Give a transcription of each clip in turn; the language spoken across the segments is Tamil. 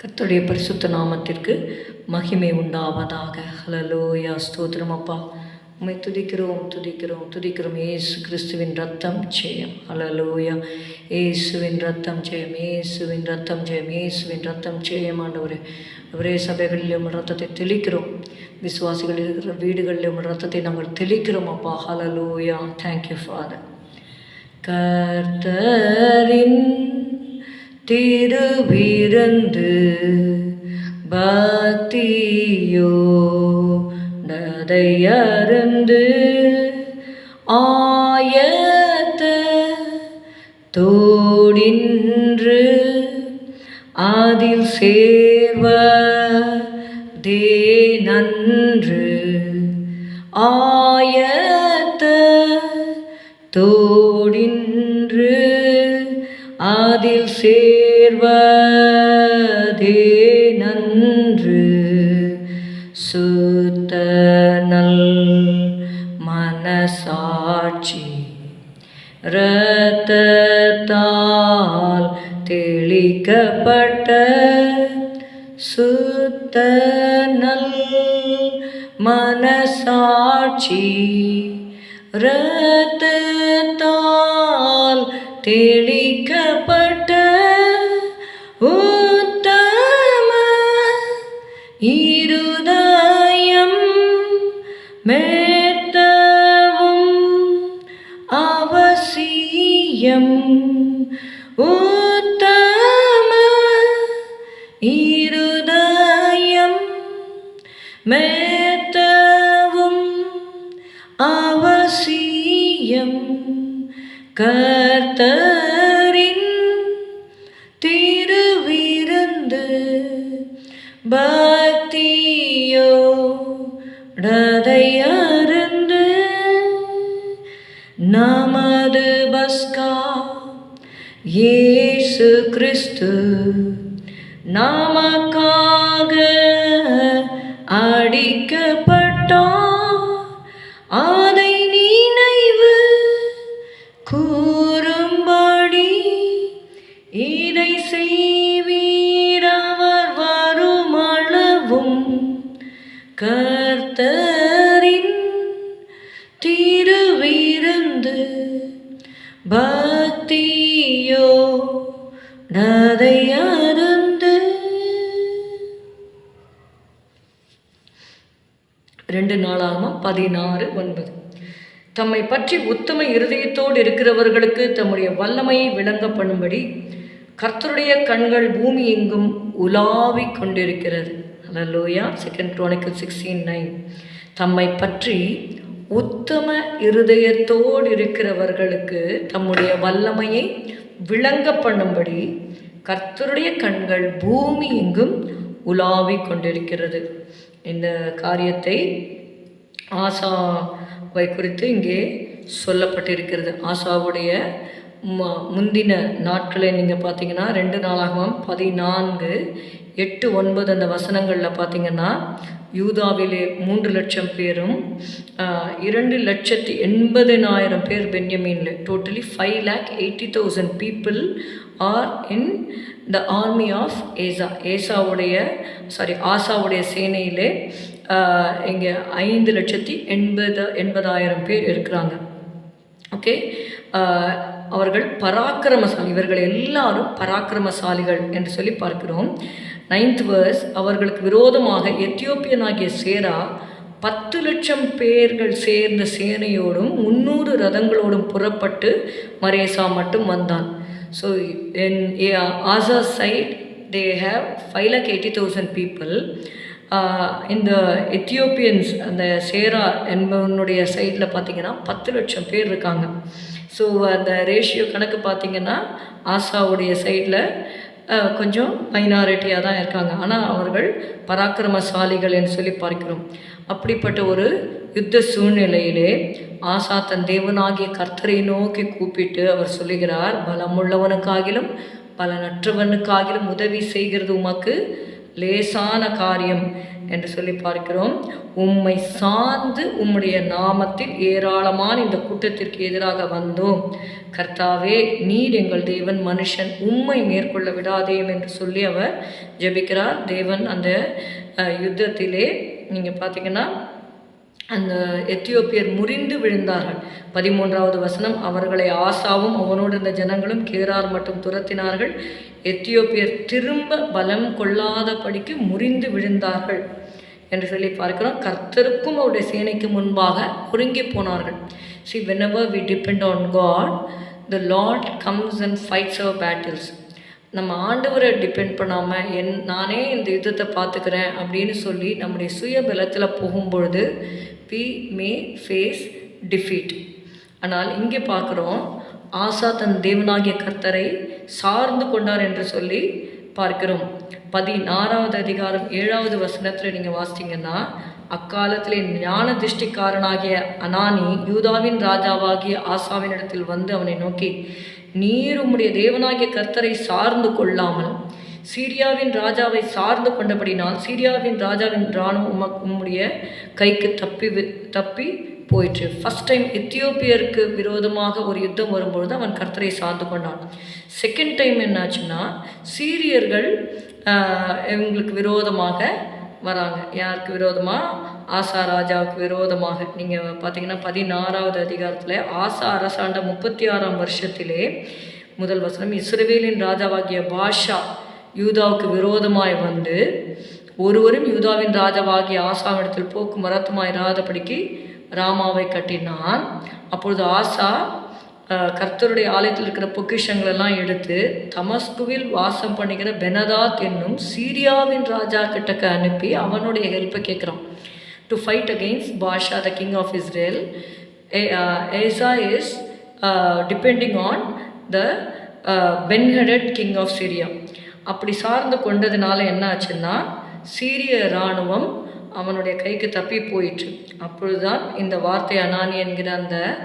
கர்த்தருடைய பரிசுத்த நாமத்திற்கு மகிமை உண்டாவதாக. ஹலலோயா ஸ்தோத்திரம் அப்பா. உண்மை துதிக்கிறோம் துதிக்கிறோம் துதிக்கிறோம். ஏசு கிறிஸ்துவின் ரத்தம் ஜெயம். ஹலலோயா ஏசுவின் ரத்தம் ஜெயம். ஏசுவின் ரத்தம் ஜெயம். ஏசுவின் ரத்தம் ஜெயம் ஆண்டவரே. அவரே ரத்தத்தை தெளிக்கிறோம். விசுவாசிகள் இருக்கிற வீடுகளிலும் ரத்தத்தை நாங்கள் தெளிக்கிறோம் அப்பா. ஹலலோயா தேங்க்யூ ஃபாதர் கர்த்தரின் திருவிருந்து பக்தியோ நதையருந்து ஆயத்த தோடின்று அதில் சேர்வதே நன்று ஆயத்த சுத்தனல் மனசாட்சி. இரத்தத்தால் தெளிக்கப்பட்ட சுத்தனல் மனசாட்சி. இரத்தத்தால் தெளிக்கப்பட்ட அவசியம் உத்தம இருதயம் மேத்தவும் அவசியம் கர்த்தரின் நமது பஸ்கா இயேசு கிறிஸ்து நமக்காக அடிக்கப்பட்டார். அதை நினைவு கூ பதினாறு ஒன்பது. தம்மை பற்றி உத்தம இருதயத்தோடு இருக்கிறவர்களுக்கு தம்முடைய வல்லமையை விளங்க பண்ணும்படி கர்த்தருடைய கண்கள் பூமி எங்கும் உலாவிக் கொண்டிருக்கிறது. அலலோயா செகண்ட் குரோனிக்கல் சிக்ஸ்டீன் நைன் தம்மை பற்றி உத்தம இருதயத்தோடு இருக்கிறவர்களுக்கு தம்முடைய வல்லமையை விளங்க பண்ணும்படி கர்த்தருடைய கண்கள் பூமி எங்கும் உலாவிக் கொண்டிருக்கிறது. இந்த காரியத்தை ஆசாவை குறித்து இங்கே சொல்லப்பட்டிருக்கிறது. ஆசாவுடைய முந்தின நாட்களை நீங்கள் பார்த்தீங்கன்னா ரெண்டு நாளாகவும் பதினான்கு எட்டு ஒன்பது அந்த வசனங்களில் பார்த்தீங்கன்னா யூதாவிலே மூன்று லட்சம் பேரும் இரண்டு லட்சத்தி எண்பதினாயிரம் பேர் பென்யமீனில் totally five lakh eighty thousand people are in the army of ஏசா ஏசாவுடைய சாரி ஆசாவுடைய சேனையிலே இங்கே ஐந்து லட்சத்தி எண்பது எண்பதாயிரம் பேர் இருக்கிறாங்க. ஓகே அவர்கள் பராக்கிரமசாலி இவர்கள் எல்லாரும் பராக்கிரமசாலிகள் என்று சொல்லி பார்க்கிறோம். நைன்த் வேர்ஸ் அவர்களுக்கு விரோதமாக எத்தியோப்பியனாகிய சேரா பத்து லட்சம் பேர்கள் சேர்ந்த சேனையோடும் முன்னூறு ரதங்களோடும் புறப்பட்டு மரேசா மட்டும் வந்தான். So in Asa side they have five lakh eighty thousand people இந்த எத்தியோப்பியன்ஸ் அந்த சேரா என்பவனுடைய சைடில் பார்த்தீங்கன்னா பத்து லட்சம் பேர் இருக்காங்க. ஸோ அந்த ரேஷியோ கணக்கு பார்த்தீங்கன்னா ஆசாவுடைய சைடில் கொஞ்சம் மைனாரிட்டியாக தான் இருக்காங்க. ஆனால் அவர்கள் பராக்கிரமசாலிகள் என்று சொல்லி பார்க்கிறோம். அப்படிப்பட்ட ஒரு யுத்த சூழ்நிலையிலே ஆசா தன் தேவனாகிய கர்த்தரை நோக்கி கூப்பிட்டு அவர் சொல்லுகிறார் பலமுள்ளவனுக்காகிலும் பலனற்றவனுக்காகிலும் உதவி செய்கிறது உமக்கு லேசான காரியம். என்று சொல்லி பார்க்கிறோம். உம்மை சார்ந்து உம்முடைய நாமத்தில் ஏராளமான இந்த கூட்டத்திற்கு எதிராக வந்தோம். கர்த்தாவே நீர் எங்கள் தேவன் மனுஷன். உம்மை மேற்கொள்ள விடாதேயும் என்று சொல்லி அவர் ஜெபிக்கிறார். தேவன் அந்த யுத்தத்திலே நீங்கள் பார்த்தீங்கன்னா அந்த எத்தியோப்பியர் முறிந்து விழுந்தார்கள். பதிமூன்றாவது வசனம் அவர்களை ஆசாவும் அவனோடு இருந்த ஜனங்களும் கேரார் மட்டும் துரத்தினார்கள். எத்தியோப்பியர் திரும்ப பலம் கொள்ளாதபடிக்கு முறிந்து விழுந்தார்கள். என்று சொல்லி பார்க்கிறோம். கர்த்தருக்கும் அவருடைய சேனைக்கு முன்பாக ஒருங்கி போனார்கள். See whenever we depend on God the Lord comes and fights our battles நம்ம ஆண்டவரை டிபெண்ட் பண்ணாமல் என் நானே இந்த யுத்தத்தை பார்த்துக்கிறேன் அப்படின்னு சொல்லி நம்முடைய சுய பலத்தில் போகும்பொழுது பி மே ஃபேஸ் டிஃபீட் ஆனால் இங்கே பார்க்குறோம் ஆசா தன் தேவனாகிய கர்த்தரை சார்ந்து கொண்டார் என்று சொல்லி பார்க்கிறோம். பதினாறாவது அதிகாரம் ஏழாவது வசனத்தில் நீங்கள் வாசித்தீங்கன்னா அக்காலத்திலே ஞான திருஷ்டிக்காரனாகிய அனானி யூதாவின் ராஜாவாகிய ஆசாவின் இடத்தில் வந்து அவனை நோக்கி நீர் உம்முடைய தேவனாகிய கர்த்தரை சார்ந்து கொள்ளாமல் சீரியாவின் ராஜாவை சார்ந்து கொண்டபடினால் சீரியாவின் ராஜாவின் இராணுவம் உம்முடைய கைக்கு தப்பி வி- தப்பி போயிற்று. ஃபர்ஸ்ட் டைம் எத்தியோப்பியருக்கு விரோதமாக ஒரு யுத்தம் வரும்பொழுது அவன் கர்த்தரை சார்ந்து கொண்டான். செகண்ட் டைம் என்னாச்சுன்னா சீரியர்கள் இவங்களுக்கு விரோதமாக வராங்க. யாருக்கு விரோதமாக ஆசா ராஜாவுக்கு விரோதமாக. நீங்கள் பார்த்தீங்கன்னா பதினாறாவது அதிகாரத்தில் ஆசா அரசாண்ட முப்பத்தி ஆறாம் வருஷத்திலே முதல் வசனம் இஸ்ரவேலின் ராஜாவாகிய பாஷா யூதாவுக்கு விரோதமாய் வந்து ஒருவரும் யூதாவின் ராஜாவாகிய ஆசாவிடத்தில் போக்கு மரத்துமாய் இராதபடிக்கு ராமாவை கட்டினான். அப்பொழுது ஆசா கர்த்தருடைய ஆலயத்தில் இருக்கிற பொக்கிஷங்களெல்லாம் எடுத்து தமஸ்குவில் வாசம் பண்ணுகிற பெனதாத் என்னும் சீரியாவின் ராஜா கிட்டக்க அனுப்பி அவனுடைய ஹெல்ப்பை கேட்குறான். To fight against Baasha the king of Israel Asa is depending on the Benhadad king of Syria அப்படி சார்ந்து கொண்டதுனால என்ன ஆச்சுன்னா சீரிய இராணுவம் அவனுடைய கைக்கு தப்பி போயிற்று. அப்பொழுதுதான் இந்த வார்த்தை அனானி என்கிற அந்த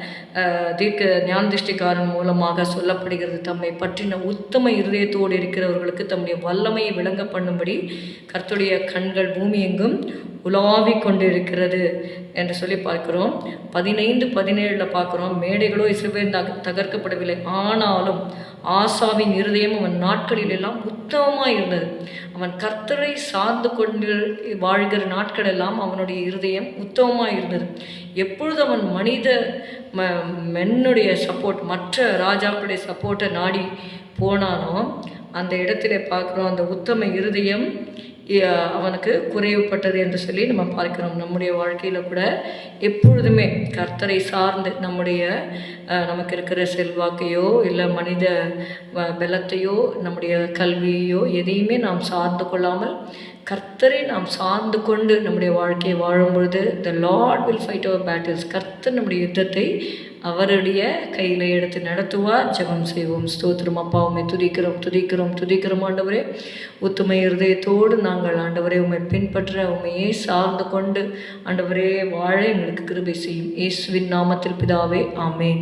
தீர்க்க ஞானதிஷ்டிக்காரன் மூலமாக சொல்லப்படுகிறது. தம்மை பற்றின உத்தம இருதயத்தோடு இருக்கிறவர்களுக்கு தம்முடைய வல்லமையை விளங்க பண்ணும்படி கர்த்துடைய கண்கள் பூமி எங்கும் உலாவிக் கொண்டிருக்கிறது என்று சொல்லி பார்க்கிறோம். பதினைந்து பதினேழில் பார்க்குறோம். மேடைகளோ இஸ்ரவேல் தக- தகர்க்கப்படவில்லை. ஆனாலும் ஆசாவின் இருதயம் அவன் நாட்களில் எல்லாம் உத்தமமாக இருந்தது. அவன் கர்த்தரை சார்ந்து கொண்டு வாழ்கிற நாட்கள் எல்லாம் அவனுடைய இருதயம் உத்தமமாக இருந்தது. எப்பொழுது அவன் மனித ம மென்னுடைய சப்போர்ட் மற்ற ராஜாக்களுடைய சப்போர்ட்டை நாடி போனானோ அந்த இடத்திலே பார்க்குறோம் அந்த உத்தம இருதயம் அவனுக்கு குறைவுப்பட்டது என்று சொல்லி நம்ம பார்க்கிறோம். நம்முடைய வாழ்க்கையில் கூட எப்பொழுதுமே கர்த்தரை சார்ந்து நம்முடைய நமக்கு இருக்கிற செல்வாக்கையோ இல்லை மனித பலத்தையோ நம்முடைய கல்வியையோ எதையுமே நாம் சார்ந்து கொள்ளாமல் கர்த்தரை நாம் சார்ந்து கொண்டு நம்முடைய வாழ்க்கையை வாழும் பொழுது the Lord will fight our battles கர்த்தர் நம்முடைய யுத்தத்தை அவருடைய கையில் எடுத்து நடத்துவார். ஜெபம் செய்வோம் ஸ்தோத்திரம். அப்பா உம்மை துதிக்கிறோம் துதிக்கிறோம் துதிக்கிறோம் ஆண்டவரே. ஒத்துமை இருதயத்தோடு நாங்கள் ஆண்டவரே உண்மை பின்பற்ற உண்மையே சார்ந்து கொண்டு ஆண்டவரே வாழ எங்களுக்கு கிருபை செய்யும். இயேசுவின் நாமத்தில் பிதாவே ஆமேன்.